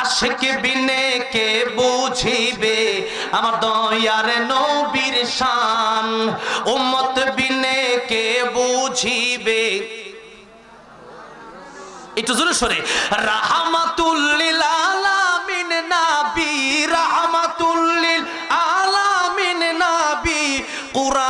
আশেক বিনে কে বুঝিবে? আমার দয়ার নবীর শান। উম্মত বিনে কে বুঝিবে? একটু জোরে সরে। রাহমাতুল্লিল আলামিন নাবি, রাহমাতুল্লিল আলামিন নাবি। কোরআনে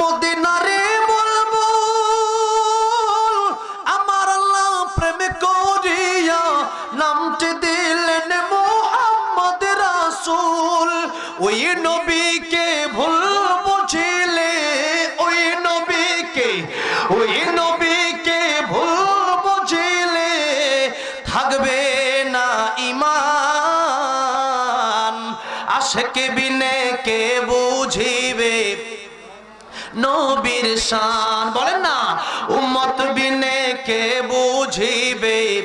মদিনারে বলব, আমার আল্লাহ প্রেম করিয়া নামতে দিলেন মোহাম্মদ রাসূল। ওই নবীকে ভুল বুঝিলে, ওই নবীকে ওই নবীকে ভুল বুঝিলে থাকবে না ইমান। আশেকে বিনে কে বুঝিবে? নবীর শান। বলেন না, উম্মত বিনে কে বুঝিবে?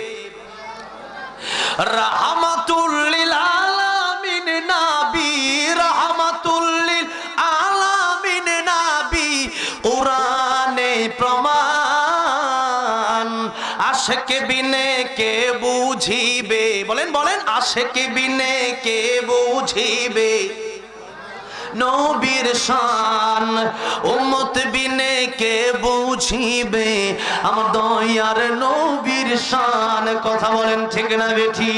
রাহমাতুল্লিল আলামিন নাবি, রাহমাতুল্লিল আলামিন নাবি, কোরআনে প্রমাণ। আশেক বিনে কে বুঝিবে? বলেন বলেন, আশেক বিনে কে বুঝিবে? নবীর শান উম্মত বিনে কে বুঝিবে? আমার দয়ার নবীর শান। কথা বলেন ঠিক না বেঠি?